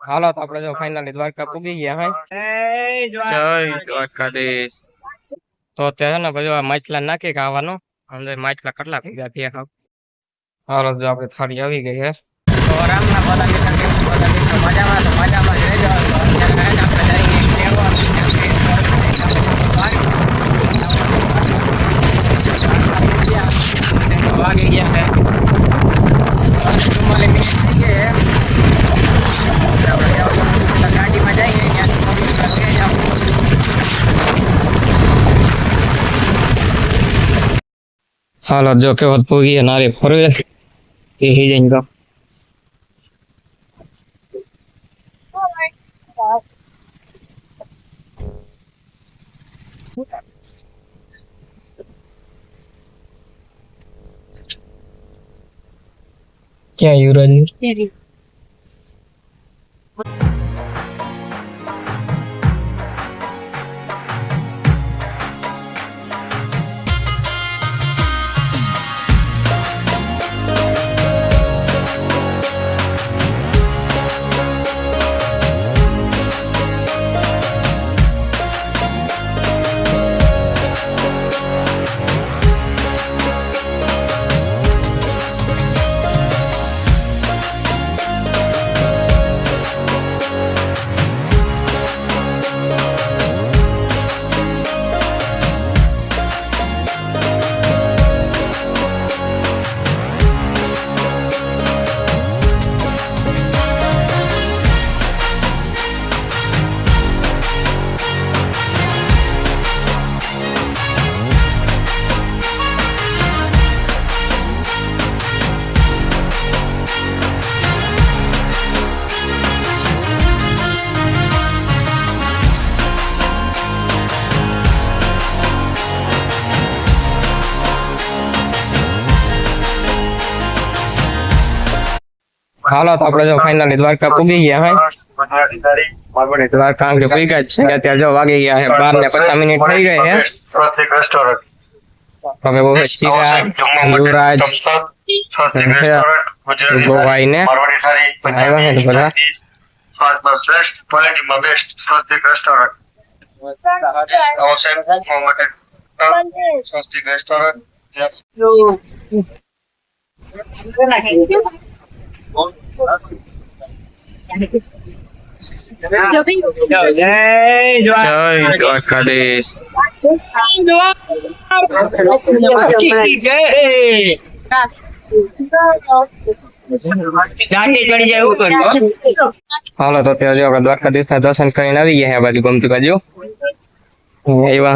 હાલો તો આપણે જો ફાઇનલી દ્વારકા પૂગી ગયા હે જય દ્વારકાધીશ તો અત્યારે છે ને પછી આ માછલા નાખી ખાવાનું અંદર માછલા કેટલા ભેગા થયા ખાવ હાલો જો આપણે થાળી આવી ગઈ હે તો રામના બધા મિત્રો કેમ છો? બધા મિત્રો મજામાં તો મજામાં જ રહેજો તો અત્યારે છે ને આપણે જઈએ એક લેવા. વાગી ગયા છે ಅಲ್ಲ ಜೋಕೆ ಹೊತ್ತು ಹೋಗಿ ನಾಳೆ ಹೊರಗೆ ಹೀಗೆ ಹಿಂಗ क्या युवराज હાલો તો આપણે જો ફાઇનલી દ્વારકા પૂગી ગયા હે આપણે દ્વારકા આંગળે પૂગ્યા જ છે અત્યારે જો વાગી ગયા છે બાર ને પચાસ મિનિટ થઈ ગઈ છે હવે બહુ ચિરાગ યુવરાજ ગોવાઈ ને આવ્યા છે ને બધા જય દ્વારકાધીશ હાલો, તો ત્યાં જો આપણે દ્વારકાધીશ ના દર્શન કરીને આવી ગયા બાજુ ગમતી બાજુ. એવા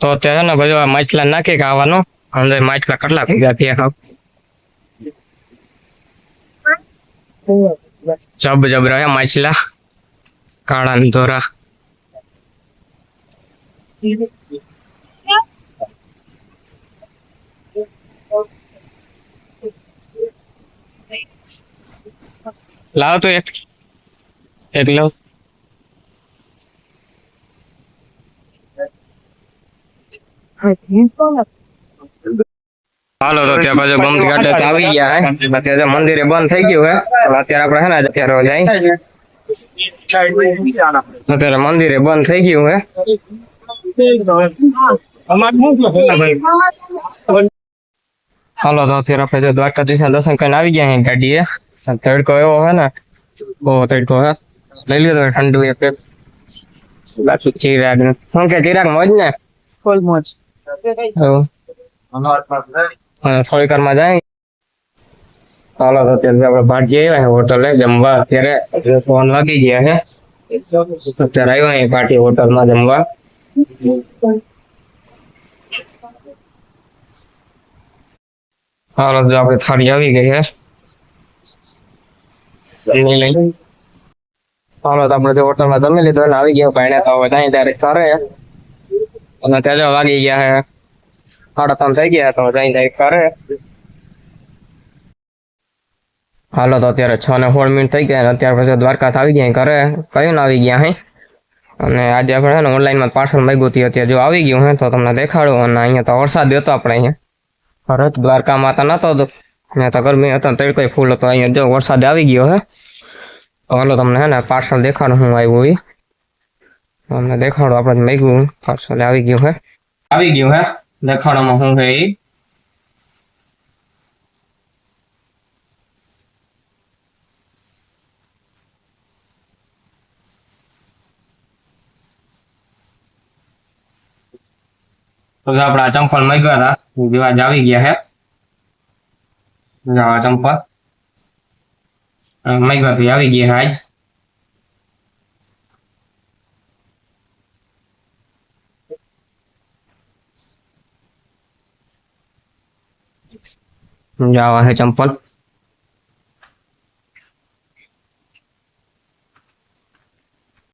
તો અત્યારે ને આ માછલા નાખી ખાવાનું અંદર માછલા કેટલા ભેગા થયા ખાવ જબ જબ રહે માછલા. કાળા ને ધોરા. લાવ તો એક. એક લાવ. હાલો તો ત્યાં પાછો ગમતી ઘાટે તો આવી ગયા હે? અત્યારે મંદિરે બંધ થઈ ગયું હે? અત્યારે આપણે હે ને અત્યારે જાય. અત્યારે મંદિરે બંધ થઈ ગયું હે? હાલો તો અત્યારે આપણે જો દ્વારકાધીશ ના દર્શન કરીને આવી ગયા ગાડી ગાડીએ. તડકો એવો હે ને? બહુ તડકો હે? લઈ લ્યો તો ઠંડુ એક ચિરાગ શું કે ચિરાગ મોજ ને? ફૂલ મોજ થોડીક વારમાં જાય ચાલો તો અત્યારે આપણે ભાટજી આવ્યા છે હોટલે જમવા અત્યારે ફોન લાગી ગયા છે અત્યારે આવ્યા અહીં પાર્ટી હોટલમાં જમવા હાલો જો આપણે થાળી આવી ગઈ છે જમી લઈ હાલો તો આપણે હોટલમાં જમી લીધું અને આવી ગયા ભાઈને તો હવે ત્યાં ત્યારે કરે અને ત્યાં જો વાગી ગયા હે. સાડા ત્રણ થઈ ગયા તો જઈ ત્યાં કરે હાલો તો અત્યારે છ ને સોળ મિનિટ થઈ ગયા અત્યારે પછી દ્વારકા આવી ગયા ઘરે. કયું આવી ગયા હે? અને આજે આપણે છે ને ઓનલાઈનમાં પાર્સલ માગ્યું હતી અત્યારે જો આવી ગયું હે તો તમને દેખાડું અને અહીંયા તો વરસાદ હતો આપણે અહીંયા. ઘરે દ્વારકા દ્વારકામાં તો નતો તો. અહીંયા તો ગરમી હતો તડકો ફૂલ હતો. અહીંયા જો વરસાદ આવી ગયો હે. હાલો તમને હે ને પાર્સલ દેખાડું હું આવ્યું એ તમને દેખાડો, આપણે માંગ્યું. પાર્સલ આવી ગયું હે. આવી ગયું હે? દેખાડોમાં શું હે તો આપણા ચંપલ માંગ્યા હતા જેવા જ આવી ગયા હે. જો આ ચંપલ. માંગ્યા તો આવી ગયા આજ. Java, C,